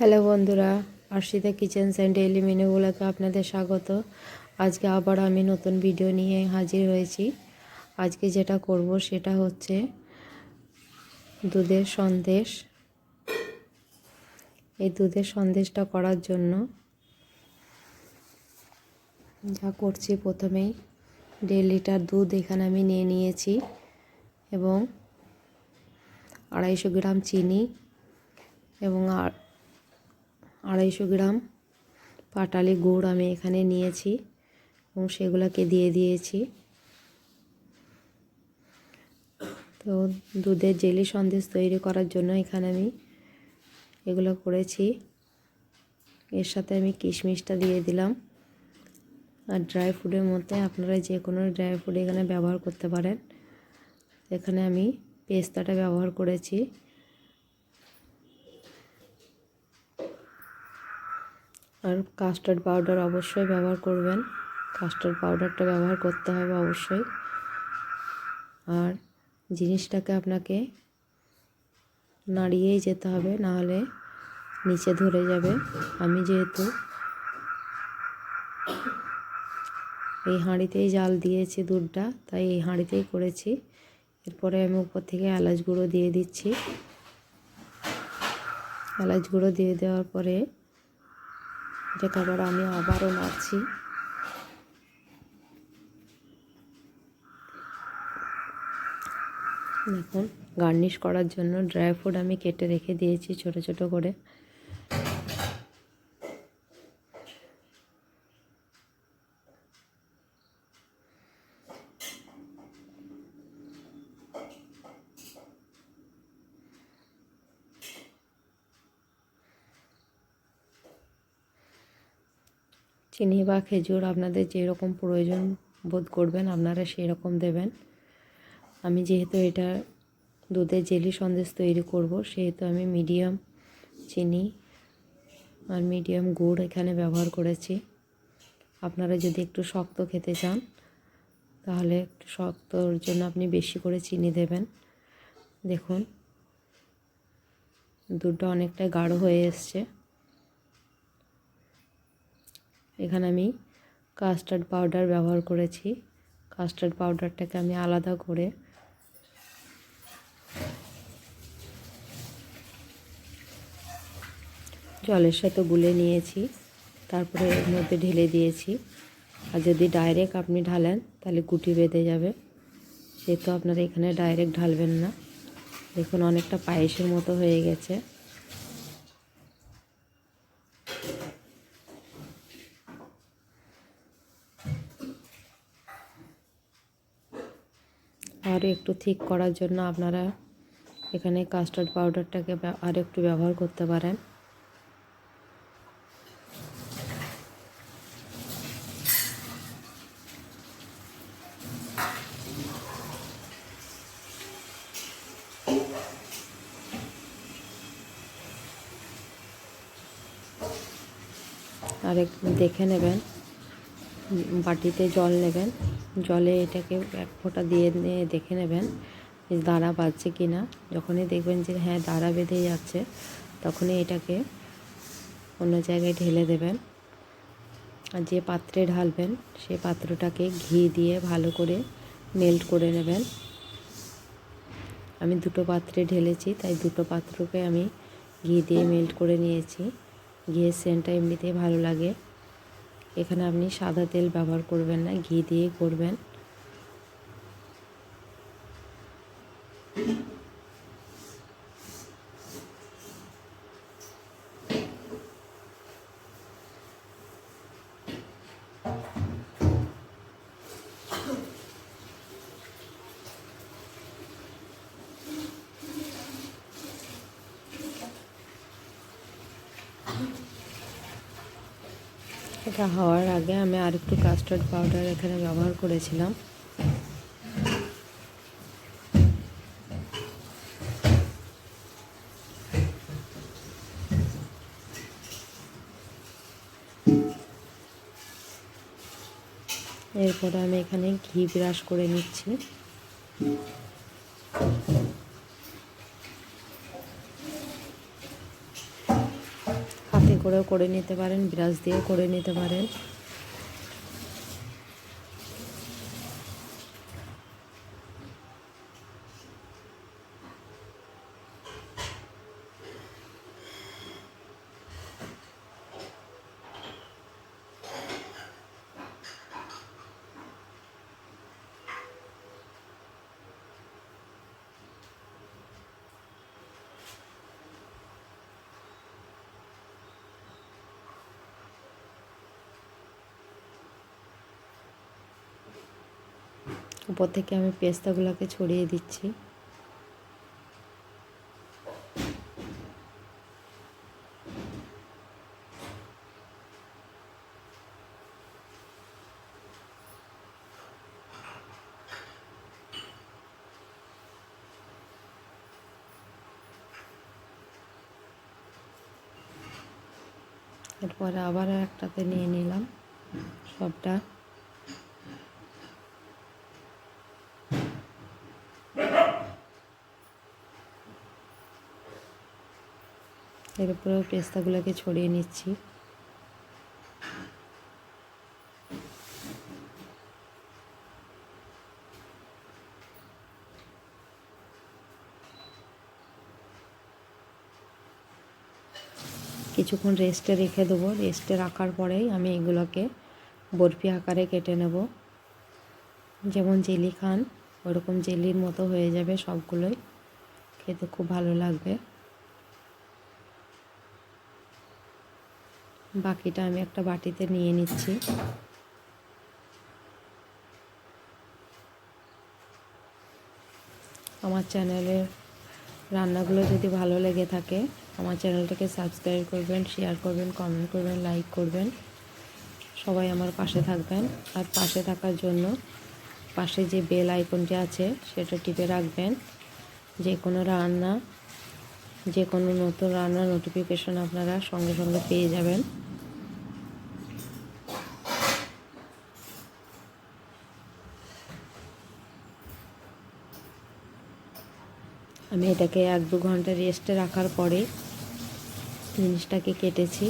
Hello বন্ধুরা Arshita kitchen and daily মেনুগুলোতে আপনাদের স্বাগত। আজকে আবার আমি নতুন ভিডিও নিয়ে হাজির হয়েছি। আজকে যেটা করব সেটা হচ্ছে দুধের সন্দেশ। এই দুধের সন্দেশটা করার জন্য যা করছি প্রথমেই দেড় লিটার দুধ এখানে আমি নিয়ে নিয়েছি এবং আড়াইশো গ্রাম চিনি এবং আর আড়াইশো গ্রাম পাটালি গুড় আমি এখানে নিয়েছি এবং সেগুলোকে দিয়ে দিয়েছি। তো দুধের জেলি সন্দেশ তৈরি করার জন্য এখানে আমি এগুলো করেছি। এর সাথে আমি কিশমিশটা দিয়ে দিলাম। আর ড্রাই ফ্রুটের মধ্যে আপনারা যে কোনো ড্রাই ফ্রুট এখানে ব্যবহার করতে পারেন। এখানে আমি পেস্তাটা ব্যবহার করেছি। আর কাস্টার্ড পাউডার অবশ্যই ব্যবহার করবেন। কাস্টার্ড পাউডারটা ব্যবহার করতে হবে অবশ্যই। আর জিনিসটাকে আপনাকে নাড়িয়েই যেতে হবে, নাহলে নিচে ধরে যাবে। আমি যেহেতু এই হাঁড়িতেই জাল দিয়েছি দুধটা, তাই এই হাঁড়িতেই করেছি। এরপরে আমি উপর থেকে এলাচ গুঁড়ো দিয়ে দিচ্ছি। এলাচ গুঁড়ো দিয়ে দেওয়ার পরে এটাকে আবার আমি আবারও নাড়ছি দেখুন, গার্নিশ করার জন্য ড্রাই ফ্রুট আমি কেটে রেখে দিয়েছি ছোট ছোট করে। চিনি বা খেজুর আপনাদের যেরকম প্রয়োজন বোধ করবেন, আপনারা সেই রকম দেবেন। আমি যেহেতু এটা দুধের জেলি সন্দেশ তৈরি করব, সেহেতু আমি মিডিয়াম চিনি আর মিডিয়াম গুড় এখানে ব্যবহার করেছি। আপনারা যদি একটু শক্ত খেতে চান, তাহলে একটু শক্তর জন্য আপনি বেশি করে চিনি দেবেন। দেখুন, দুধটা অনেকটা গাঢ় হয়ে এসছে। এখানে আমি কাস্টার্ড পাউডার ব্যবহার করেছি। কাস্টার্ড পাউডারটাকে আমি আলাদা করে জলের সাথে গুলে নিয়েছি, তারপরে এর মধ্যে ঢেলে দিয়েছি। আর যদি ডাইরেক্ট আপনি ঢালেন, তাহলে গুটি বেঁধে যাবে। সেহেতু আপনারা এখানে ডাইরেক্ট ঢালবেন না। দেখুন, অনেকটা পায়েসের মতো হয়ে গেছে। আর একটু ঠিক করার জন্য আপনারা এখানে কাস্টার্ড পাউডারটাকে আর একটু ব্যবহার করতে পারেন। আর দেখে নেবেন। বাটিতে জল নেবেন। জলে এটাকে এক ফোঁটা দিয়ে দেখে নেবেন দাঁড়া বাজছে কি না যখনই দেখবেন যে হ্যাঁ দাঁড়া বেঁধে যাচ্ছে, তখনই এটাকে অন্য জায়গায় ঢেলে দেবেন। আর যে পাত্রে ঢালবেন সেই পাত্রটাকে ঘি দিয়ে ভালো করে মেল্ট করে নেবেন। আমি দুটো পাত্রে ঢেলেছি, তাই দুটো পাত্রকে আমি ঘি দিয়ে মেল্ট করে নিয়েছি। ঘিয়ের সেন্টটা এমনিতেই ভালো লাগে। এখানে আপনি সাদা তেল ব্যবহার করবেন না ঘি দিয়ে করবেন। এটা হওয়ার আগে আমি আর একটু কাস্টার্ড পাউডার এখানে ব্যবহার করেছিলাম। এরপরে আমি এখানে ঘি ব্রাশ করে নিচ্ছি। করেও করে নিতে পারেন ব্রাশ দিয়েও করে নিতে পারেন। উপর থেকে আমি পেস্তাগুলোকে ছড়িয়ে দিচ্ছি। এরপরে আবার একটাতে নিয়ে নিলাম সবটা। এর উপরেও পেস্তাগুলোকে ছড়িয়ে নিচ্ছি। কিছুক্ষণ রেস্টে রেখে দেবো। রেস্টে রাখার পরেই আমি এগুলোকে বরফি আকারে কেটে নেব। যেমন জেলি খান, ওরকম জেলির মতো হয়ে যাবে সবগুলোই। খেতে খুব ভালো লাগবে। বাকিটা আমি একটা বাটিতে নিয়ে নিচ্ছি। আমার চ্যানেলের রান্নাগুলো যদি ভালো লেগে থাকে, আমার চ্যানেলটাকে সাবস্ক্রাইব করবেন, শেয়ার করবেন, কমেন্ট করবেন, লাইক করবেন। সবাই আমার পাশে থাকবেন। আর পাশে থাকার জন্য পাশে যে বেল আইকনটি আছে, সেটা টিপে রাখবেন। যে কোনো রান্না যে কোনো নতুন রান্নার নোটিফিকেশন আপনারা সঙ্গে সঙ্গে পেয়ে যাবেন। আমি এটাকে এক দু ঘণ্টা রেস্টে রাখার পরে জিনিসটাকে কেটেছি।